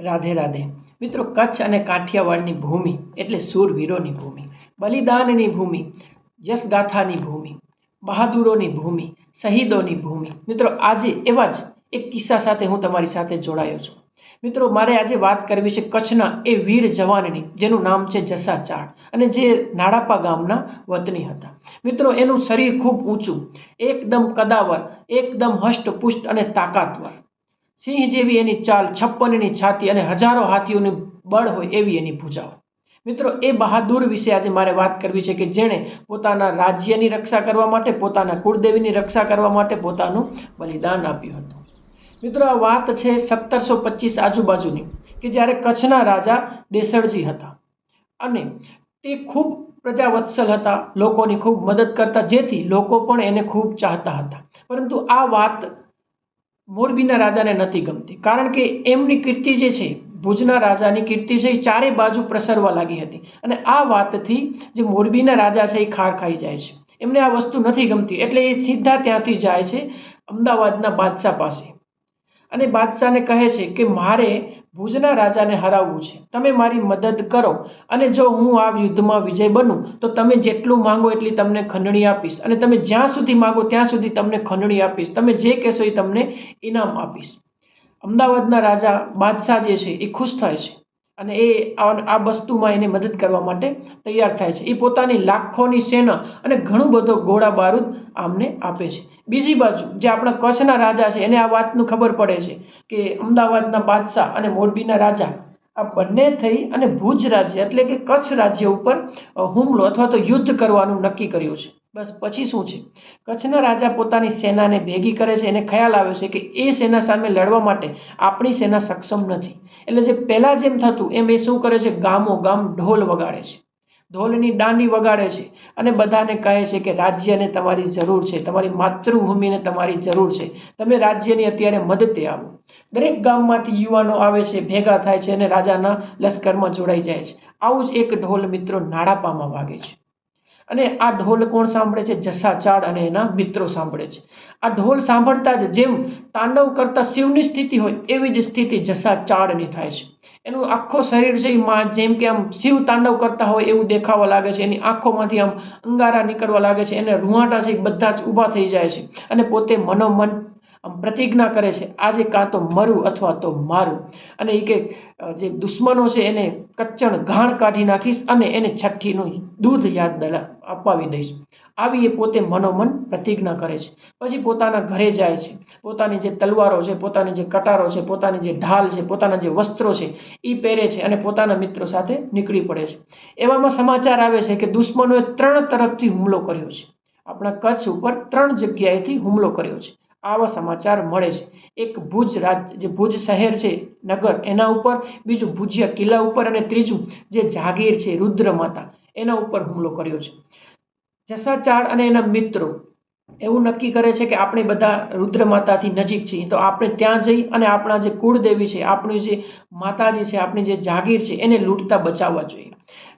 રાધે રાધે. મિત્રો, કચ્છ અને કાઠિયાવાડની ભૂમિ એટલે સુરવીરોની ભૂમિ, બલિદાનની ભૂમિ, યશગાથાની ભૂમિ, બહાદુરોની ભૂમિ, શહીદોની ભૂમિ. મિત્રો, આજે એવા જ એક કિસ્સા સાથે હું તમારી સાથે જોડાયો છું. મિત્રો, મારે આજે વાત કરવી છે કચ્છના એ વીર જવાનની, જેનું નામ છે જસા ચાડ, અને જે નાડાપા ગામના વતની હતા. મિત્રો, એનું શરીર ખૂબ ઊંચું, એકદમ કદાવર, એકદમ હષ્ટપુષ્ટ અને તાકાતવર. સિંહ જેવી એની ચાલ, છપ્પનની છાતી અને હજારો હાથીઓની બળ હોય એવી એની ભૂજાઓ. મિત્રો, એ બહાદુર વિશે આજે મારે વાત કરવી છે કે જેણે પોતાના રાજ્યની રક્ષા કરવા માટે, પોતાના કુળદેવીની રક્ષા કરવા માટે પોતાનું બલિદાન આપ્યું હતું. મિત્રો, આ વાત છે સત્તરસો પચીસ આજુબાજુની, કે જ્યારે કચ્છના રાજા દેસળજી હતા. અને તે ખૂબ પ્રજાવત્સલ હતા, લોકોની ખૂબ મદદ કરતા, જેથી લોકો પણ એને ખૂબ ચાહતા હતા. પરંતુ આ વાત મોરબીના રાજાને નથી ગમતી. કારણ કે એમની કીર્તિ જે છે, ભુજના રાજાની કીર્તિ છે, એ ચારે બાજુ પ્રસરવા લાગી હતી. અને આ વાતથી જે મોરબીના રાજા છે, એ ખાર ખાઈ જાય છે. એમને આ વસ્તુ નથી ગમતી. એટલે એ સીધા ત્યાંથી જાય છે અમદાવાદના બાદશાહ પાસે. અને બાદશાહને કહે છે કે, મારે ભુજના રાજાને હરાવવું છે. તમે મારી મદદ કરો અને જો હું આ યુદ્ધમાં વિજય બનું, તો તમે જેટલું માંગો એટલી તમને ખંડણી આપીશ અને તમે જ્યાં સુધી માંગો ત્યાં સુધી તમને ખંડણી આપીશ. તમે જે કહેશો એ તમને ઇનામ આપીશ. અમદાવાદના રાજા બાદશાહ જે છે એ ખુશ થાય છે. અને એ આ વસ્તુમાં એને મદદ કરવા માટે તૈયાર થાય છે. એ પોતાની લાખોની સેના અને ઘણું બધો ગોળા બારૂદ આમને આપે છે. બીજી બાજુ જે આપણા કચ્છના રાજા છે, એને આ વાતનું ખબર પડે છે કે અમદાવાદના બાદશાહ અને મોરબીના રાજા આ બંને થઈ અને ભુજ રાજ્ય એટલે કે કચ્છ રાજ્ય ઉપર હુમલો અથવા તો યુદ્ધ કરવાનું નક્કી કર્યું છે. બસ પછી શું છે? કચ્છના રાજા પોતાની સેનાને ભેગી કરે છે. એને ખ્યાલ આવ્યો છે કે એ સેના સામે લડવા માટે આપણી સેના સક્ષમ નથી. એટલે જે પહેલાં જેમ થતું, એમ એ શું કરે છે? ગામો ગામ ઢોલ વગાડે છે. ઢોલની દાંડી વગાડે છે અને બધાને કહે છે કે રાજ્યને તમારી જરૂર છે. તમારી માતૃભૂમિને તમારી જરૂર છે. તમે રાજ્યની અત્યારે મદદે આવો. દરેક ગામમાંથી યુવાનો આવે છે, ભેગા થાય છે અને રાજાના લશ્કરમાં જોડાઈ જાય છે. આવું જ એક ઢોલ મિત્રો નાડાપામાં વાગે છે. અને આ ઢોલ કોણ સાંભળે છે? જસા ચાડ અને એના મિત્રો સાંભળે છે. આ ઢોલ સાંભળતા જ જેમ તાંડવ કરતા શિવની સ્થિતિ હોય, એવી જ સ્થિતિ જસા ચાડની થાય છે. એનું આખો શરીર છે એ માં જેમ કે આમ શિવ તાંડવ કરતા હોય એવું દેખાવા લાગે છે. એની આંખોમાંથી આમ અંગારા નીકળવા લાગે છે. એને રૂંવાટા છે બધા જ ઊભા થઈ જાય છે. અને પોતે મનોમન આમ પ્રતિજ્ઞા કરે છે, આજે કાં તો મરું અથવા તો મારું. અને એ કે જે દુશ્મનો છે એને કચ્ચણ ઘાણ કાઢી નાખીશ અને એને છઠ્ઠીનું દૂધ યાદ અપાવી દઈશ. આવી એ પોતે મનોમન પ્રતિજ્ઞા કરે છે. પછી પોતાના ઘરે જાય છે. પોતાની જે તલવારો છે, પોતાની જે કટારો છે, પોતાની જે ઢાલ છે, પોતાના જે વસ્ત્રો છે એ પહેરે છે અને પોતાના મિત્રો સાથે નીકળી પડે છે. એવામાં સમાચાર આવે છે કે દુશ્મનોએ ત્રણ તરફથી હુમલો કર્યો છે. આપણા કચ્છ ઉપર ત્રણ જગ્યાએથી હુમલો કર્યો છે. આવા સમાચાર મળે છે. એક ભુજ રાજ, જે ભુજ શહેર છે, નગર, એના ઉપર, બીજું ભુજિયા કિલ્લા ઉપર અને ત્રીજું જે જાગીર છે રુદ્ર માતા એના ઉપર હુમલો કર્યો છે. જસાચાળ અને એના મિત્રો, એવું નક્કી કરે છે કે આપણે બધા રુદ્ર માતાથી નજીક છીએ. તો આપણે ત્યાં જઈ અને આપણા જે કુળદેવી છે, આપણી જે માતાજી છે, આપણી જે જાગીર છે, એને લૂંટતા બચાવવા જોઈએ.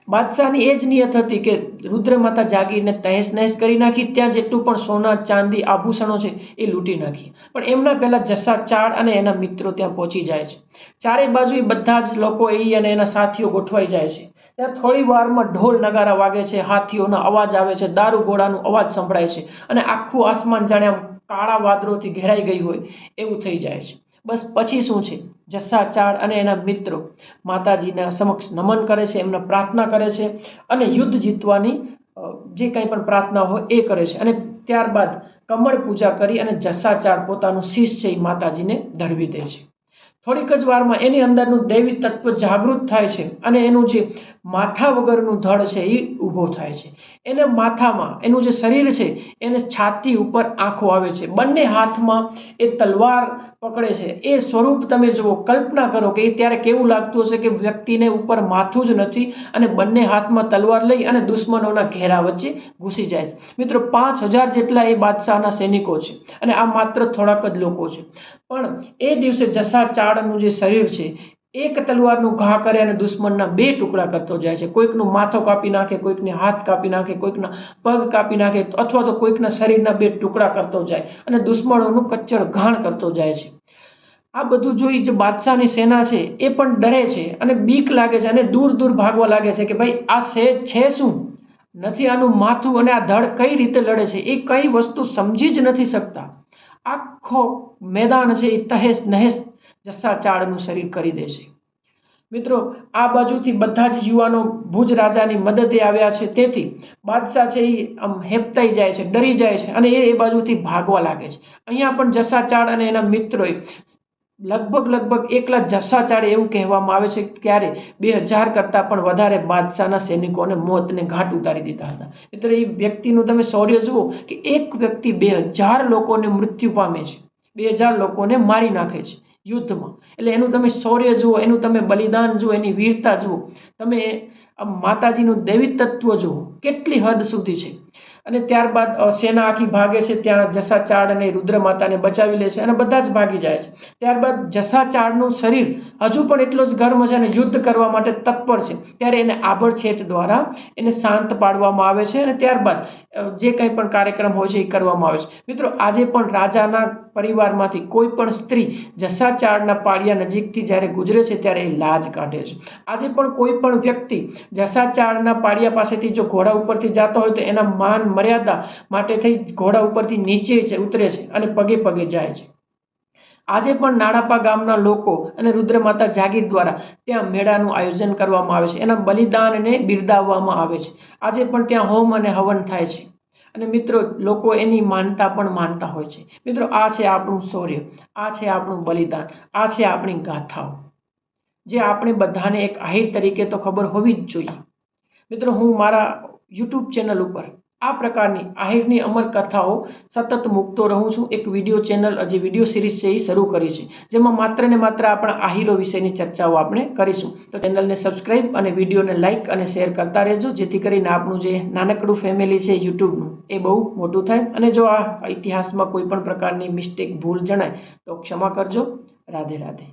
બાદશાહની એ જ નિયત હતી કે રુદ્ર માતા જાગીને તહેસ નહેસ કરી નાખી, ત્યાં જેટલું પણ સોના, ચાંદી, આભૂષણો છે એ લૂંટી નાખી. પણ એમના પહેલાં જસા ચાડ અને એના મિત્રો ત્યાં પહોંચી જાય છે. ચારે બાજુ બધા જ લોકો એ અને એના સાથીઓ ગોઠવાઈ જાય છે. ત્યાં થોડી વારમાં ઢોલ નગારા વાગે છે, હાથીઓના અવાજ આવે છે, દારૂ ઘોડાનો અવાજ સંભળાય છે અને આખું આસમાન જાણે આમ કાળા વાદળોથી ઘેરાઈ ગઈ હોય એવું થઈ જાય છે. બસ પછી શું છે? જસ્સા ચાડ અને એના મિત્રો માતાજીના સમક્ષ નમન કરે છે, એમને પ્રાર્થના કરે છે અને યુદ્ધ જીતવાની જે કંઈ પણ પ્રાર્થના હોય એ કરે છે. અને ત્યારબાદ કમળ પૂજા કરી અને જસ્સાચાર પોતાનું શીશ છે એ માતાજીને ધરવી દે છે. થોડીક જ વારમાં એની અંદરનું દૈવી તત્વ જાગૃત થાય છે અને એનું જે માથા વગરનું ધડ છે એ ઊભો થાય છે. એને માથામાં, એનું જે શરીર છે એને છાતી ઉપર આંખો આવે છે. બંને હાથમાં એ તલવાર પકડે છે. એ સ્વરૂપ તમે જુઓ, કલ્પના કરો કે એ ત્યારે કેવું લાગતું હશે કે વ્યક્તિને ઉપર માથું જ નથી અને બંને હાથમાં તલવાર લઈ અને દુશ્મનોના ઘેરા વચ્ચે ઘૂસી જાય મિત્રો, પાંચ હજાર જેટલા એ બાદશાહના સૈનિકો છે અને આ માત્ર થોડાક જ લોકો છે. પણ એ દિવસે જસા ચાળનું જે શરીર છે એક તલવારનું ઘા કરે અને દુશ્મનના બે ટુકડા કરતો જાય છે. કોઈકનું માથો કાપી નાખે, કોઈકને હાથ કાપી નાખે, કોઈકના પગ કાપી નાખે, અથવા તો કોઈકના શરીરના બે ટુકડા કરતો જાય અને દુશ્મનોનું કચ્ચર ઘાણ કરતો જાય છે. આ બધું જોઈ જે બાદશાહની સેના છે એ પણ ડરે છે અને બીક લાગે છે અને દૂર દૂર ભાગવા લાગે છે કે ભાઈ આ છે છે શું? નથી આનું માથું અને આ ધડ કઈ રીતે લડે છે? એ કઈ વસ્તુ સમજી જ નથી શકતા. આખો મેદાન છે એ તહેસ નહેસ જસ્સા ચાળનું શરીર કરી દેશે. મિત્રો, આ બાજુથી બધા જ યુવાનો ભુજ રાજાની મદદે આવ્યા છે. તેથી બાદશાહ છે એ આમ હેપતાઈ જાય છે, ડરી જાય છે અને એ એ બાજુથી ભાગવા લાગે છે. અહીંયા પણ જસ્સાચાળ અને એના મિત્રોએ લગભગ લગભગ એકલા જસ્સાચાળે એવું કહેવામાં આવે છે ત્યારે બે હજાર કરતાં પણ વધારે બાદશાહના સૈનિકોને મોતને ઘાટ ઉતારી દીધા હતા. એટલે એ વ્યક્તિનું તમે શૌર્ય જુઓ કે એક વ્યક્તિ બે હજાર લોકોને મૃત્યુ પામે છે. બે હજાર લોકોને મારી નાખે છે. યુદ્ધમાં. એટલે એનું તમે શૌર્ય જુઓ, એનું તમે બલિદાન જુઓ, એની વીરતા જુઓ. તમે માતાજીનું દૈવી તત્વ જુઓ. કેટલી હદ સુધી છે. અને ત્યારબાદ સેના આખી ભાગે છે, ત્યાં જસા ચાડ અને રુદ્ર માતાને બચાવી લે છે અને બધા જ ભાગી જાય છે. ત્યારબાદ જસા ચાડનું શરીર હજુ પણ એટલો જ ગર્મ છે અને યુદ્ધ કરવા માટે તત્પર છે. ત્યારે એને આભડછેટ દ્વારા એને શાંત પાડવામાં આવે છે અને ત્યારબાદ જે કંઈ પણ કાર્યક્રમ હોય છે એ કરવામાં આવે છે. મિત્રો, આજે પણ રાજાના પરિવારમાંથી કોઈ પણ સ્ત્રી જસાચાળના પાળિયા નજીકથી જ્યારે ગુજરે છે ત્યારે એ લાજ કાઢે છે. આજે પણ કોઈ પણ વ્યક્તિ જસાચાળના પાળિયા પાસેથી જો ઘોડા ઉપરથી જતો હોય તો એના માન મર્યાદા માટે થઈ ઘોડા ઉપરથી નીચે છે, ઉતરે છે અને પગે પગે જાય છે. આજે પણ નાણાપા ગામના લોકો અને રુદ્રમાતા જાગીર દ્વારા ત્યાં મેળાનું આયોજન કરવામાં આવે છે. એના બલિદાનને બિરદાવવામાં આવે છે. આજે પણ ત્યાં હોમ અને હવન થાય છે. અને મિત્રો, લોકો એની માનતા પણ માનતા હોય છે. મિત્રો, આ છે આપણું શૌર્ય, આ છે આપણું બલિદાન, આ છે આપણી ગાથાઓ. જે આપણે બધાને એક આહિર તરીકે તો ખબર હોવી જ જોઈએ. મિત્રો, હું મારા યુટ્યુબ ચેનલ ઉપર આ પ્રકારની આહિરની અમર કથાઓ સતત મૂકતો રહું છું. એક વીડિયો ચેનલ જે વીડિયો સિરીઝ છે એ શરૂ કરી છે. જેમાં માત્ર ને માત્ર આપણા આહિરો વિશેની ચર્ચાઓ આપણે કરીશું. તો ચેનલને સબસ્ક્રાઈબ અને વિડીયોને લાઇક અને શેર કરતા રહેજો. જેથી કરીને આપણું જે નાનકડું ફેમિલી છે યુટ્યુબનું એ બહુ મોટું થાય. અને જો આ ઇતિહાસમાં કોઈ પણ પ્રકારની મિસ્ટેક, ભૂલ જણાય તો ક્ષમા કરજો. રાધે રાધે.